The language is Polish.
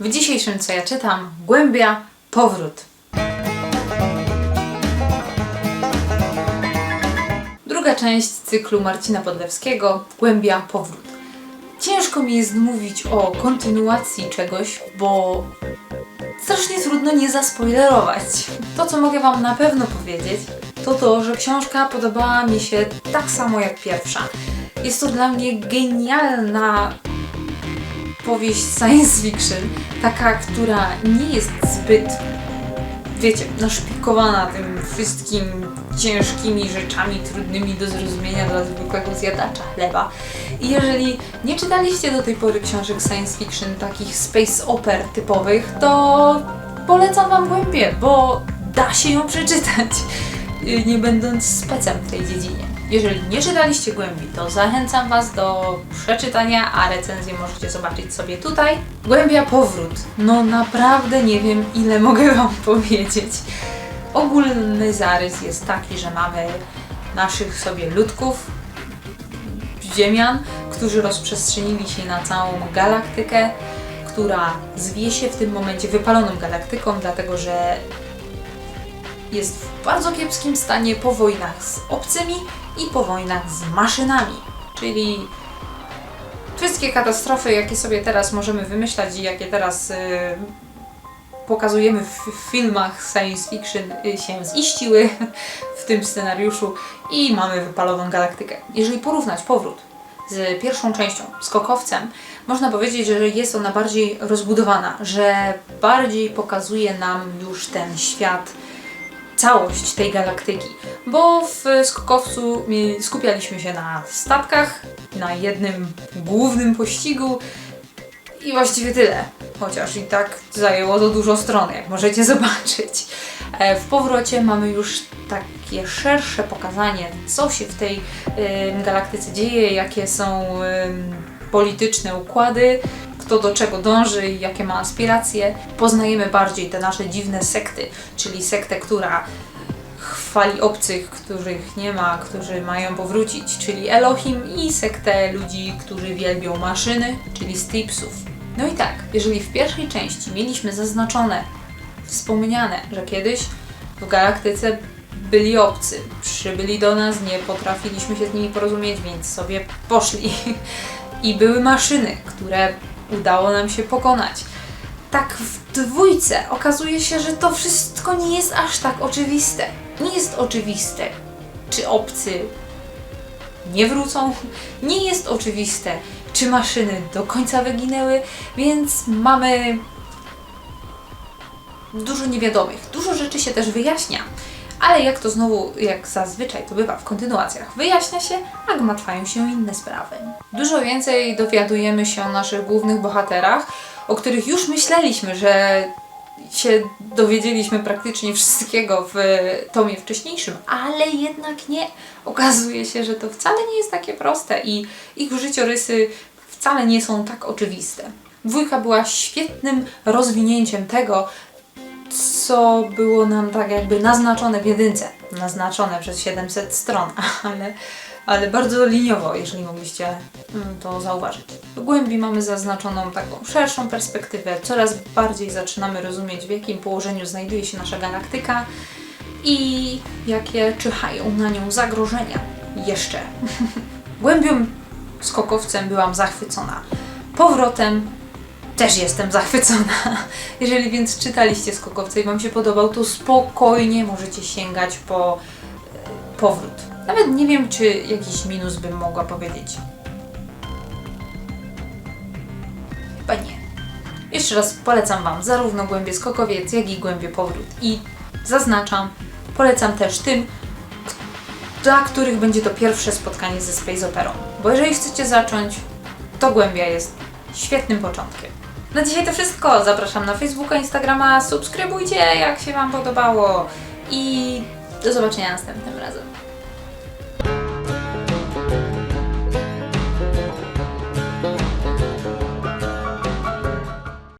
W dzisiejszym co ja czytam Głębia Powrót. Druga część cyklu Marcina Podlewskiego Głębia Powrót. Ciężko mi jest mówić o kontynuacji czegoś, bo strasznie trudno nie zaspoilerować. To, co mogę Wam na pewno powiedzieć, to to, że książka podobała mi się tak samo jak pierwsza. Jest to dla mnie genialna powieść science fiction, taka, która nie jest zbyt, wiecie, naszpikowana tym wszystkim ciężkimi rzeczami trudnymi do zrozumienia dla zwykłego zjadacza chleba. I jeżeli nie czytaliście do tej pory książek science fiction, takich space oper typowych, to polecam Wam głębie, bo da się ją przeczytać, nie będąc specem w tej dziedzinie. Jeżeli nie czytaliście głębi, to zachęcam Was do przeczytania, a recenzję możecie zobaczyć sobie tutaj. Głębia powrót. No naprawdę nie wiem, ile mogę Wam powiedzieć. Ogólny zarys jest taki, że mamy naszych sobie ludków, ziemian, którzy rozprzestrzenili się na całą galaktykę, która zwie się w tym momencie wypaloną galaktyką, dlatego że jest w bardzo kiepskim stanie po wojnach z obcymi i po wojnach z maszynami. Czyli wszystkie katastrofy, jakie sobie teraz możemy wymyślać i jakie teraz y, pokazujemy w, filmach science fiction, y, się ziściły w tym scenariuszu i mamy wypaloną galaktykę. Jeżeli porównać powrót z pierwszą częścią, skokowcem, można powiedzieć, że jest ona bardziej rozbudowana, że bardziej pokazuje nam już ten świat całość tej galaktyki, bo w skokowcu skupialiśmy się na statkach, na jednym głównym pościgu i właściwie tyle. Chociaż i tak zajęło to dużo stron, jak możecie zobaczyć. E, W powrocie mamy już takie szersze pokazanie, co się w tej galaktyce dzieje, jakie są polityczne układy, kto do czego dąży i jakie ma aspiracje. Poznajemy bardziej te nasze dziwne sekty, czyli sektę, która chwali obcych, których nie ma, którzy mają powrócić, czyli Elohim i sektę ludzi, którzy wielbią maszyny, czyli Stripsów. No i tak, jeżeli w pierwszej części mieliśmy zaznaczone, wspomniane, że kiedyś w galaktyce byli obcy, przybyli do nas, nie potrafiliśmy się z nimi porozumieć, więc sobie poszli. I były maszyny, które udało nam się pokonać. Tak w dwójce okazuje się, że to wszystko nie jest aż tak oczywiste. Nie jest oczywiste, czy obcy nie wrócą. Nie jest oczywiste, czy maszyny do końca wyginęły, więc mamy dużo niewiadomych. Dużo rzeczy się też wyjaśnia. Ale jak to znowu, jak zazwyczaj to bywa w kontynuacjach, wyjaśnia się, a gmatwają się inne sprawy. Dużo więcej dowiadujemy się o naszych głównych bohaterach, o których już myśleliśmy, że się dowiedzieliśmy praktycznie wszystkiego w tomie wcześniejszym, ale jednak nie. Okazuje się, że to wcale nie jest takie proste i ich życiorysy wcale nie są tak oczywiste. Dwójka była świetnym rozwinięciem tego, co było nam tak jakby naznaczone w jedynce. Naznaczone przez 700 stron, ale, ale bardzo liniowo, jeżeli mogliście mm, to zauważyć. W głębi mamy zaznaczoną taką szerszą perspektywę, coraz bardziej zaczynamy rozumieć, w jakim położeniu znajduje się nasza galaktyka i jakie czyhają na nią zagrożenia. Jeszcze. Głębią skokowcem byłam zachwycona. Powrotem też jestem zachwycona. Jeżeli więc czytaliście Skokowca i Wam się podobał, to spokojnie możecie sięgać po e, powrót. Nawet nie wiem, czy jakiś minus bym mogła powiedzieć. Chyba nie. Jeszcze raz polecam Wam zarówno Głębie Skokowiec, jak i Głębie Powrót. I zaznaczam, polecam też tym, dla których będzie to pierwsze spotkanie ze Space Operą. Bo jeżeli chcecie zacząć, to Głębia jest świetnym początkiem. Na dzisiaj to wszystko. Zapraszam na Facebooka, Instagrama, subskrybujcie jak się Wam podobało i do zobaczenia następnym razem.